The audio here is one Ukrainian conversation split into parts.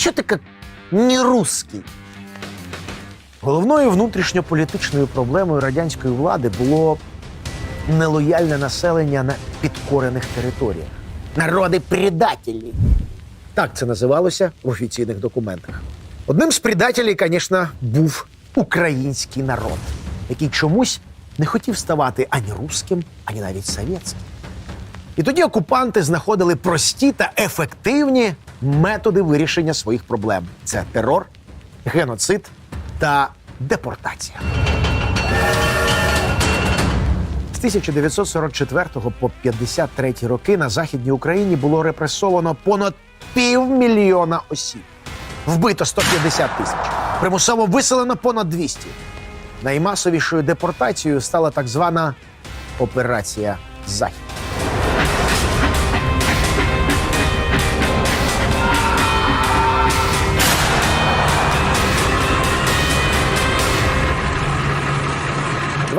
Що таке не русський? Головною внутрішньополітичною проблемою радянської влади було нелояльне населення на підкорених територіях. Народи предателі. Так це називалося в офіційних документах. Одним з предателів, звісно, був український народ, який чомусь не хотів ставати ані русським, ані навіть совєтським. І тоді окупанти знаходили прості та ефективні методи вирішення своїх проблем: це терор, геноцид та депортація. З 1944 по 53 роки на Західній Україні було репресовано понад півмільйона осіб. Вбито 150 тисяч. Примусово виселено понад 200. Наймасовішою депортацією стала так звана операція Захід. –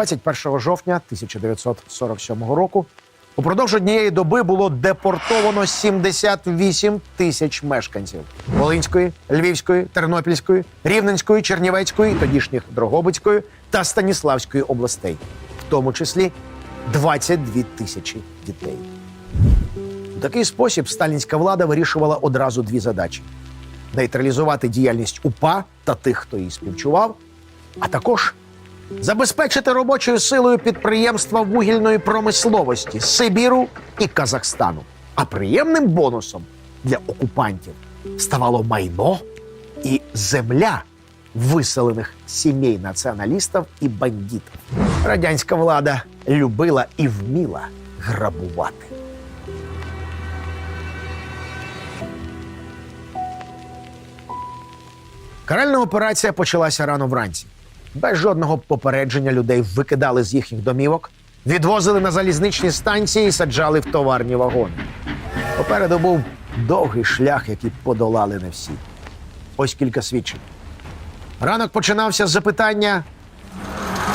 21 жовтня 1947 року упродовж однієї доби було депортовано 78 тисяч мешканців Волинської, Львівської, Тернопільської, Рівненської, Чернівецької, тодішніх Дрогобицької та Станіславської областей, в тому числі 22 тисячі дітей. У такий спосіб сталінська влада вирішувала одразу дві задачі: нейтралізувати діяльність УПА та тих, хто її співчував, а також забезпечити робочою силою підприємства вугільної промисловості Сибіру і Казахстану. А приємним бонусом для окупантів ставало майно і земля виселених сімей націоналістів і бандитів. Радянська влада любила і вміла грабувати. Каральна операція почалася рано вранці. Без жодного попередження людей викидали з їхніх домівок, відвозили на залізничні станції і саджали в товарні вагони. Попереду був довгий шлях, який подолали не всі. Ось кілька свідчень. Ранок починався з запитання: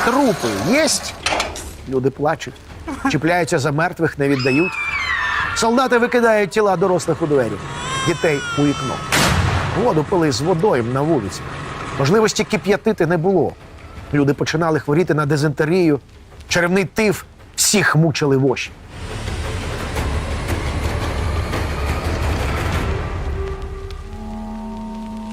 трупи єсть? Люди плачуть, чіпляються за мертвих, не віддають. Солдати викидають тіла дорослих у двері, дітей у вікно. Воду пили з водойм на вулицях. Можливості кип'ятити не було. Люди починали хворіти на дизентерію, черевний тиф, всіх мучили воші.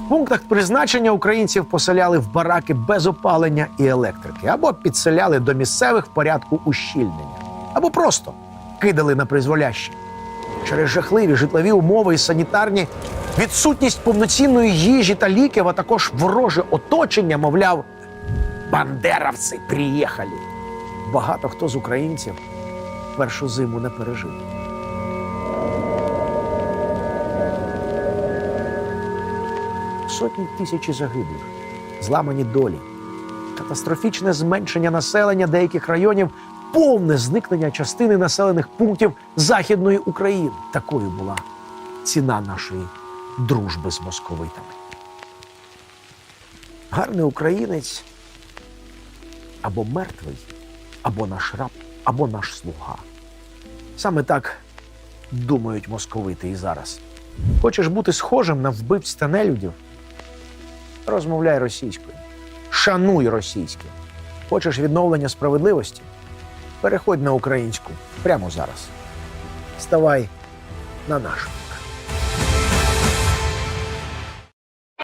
В пунктах призначення українців поселяли в бараки без опалення і електрики, або підселяли до місцевих в порядку ущільнення, або просто кидали на призволяще. Через жахливі житлові умови і санітарні відсутність повноцінної їжі та ліків, а також вороже оточення, мовляв, бандеровці приїхали. Багато хто з українців першу зиму не пережив. Сотні тисячі загиблих, зламані долі, катастрофічне зменшення населення деяких районів, повне зникнення частини населених пунктів Західної України. Такою була ціна нашої дружби з московитами. Гарний українець або мертвий, або наш раб, або наш слуга. Саме так думають московити і зараз. Хочеш бути схожим на вбивць та нелюдів? Розмовляй російською. Шануй російське. Хочеш відновлення справедливості? Переходь на українську прямо зараз. Ставай на нашу.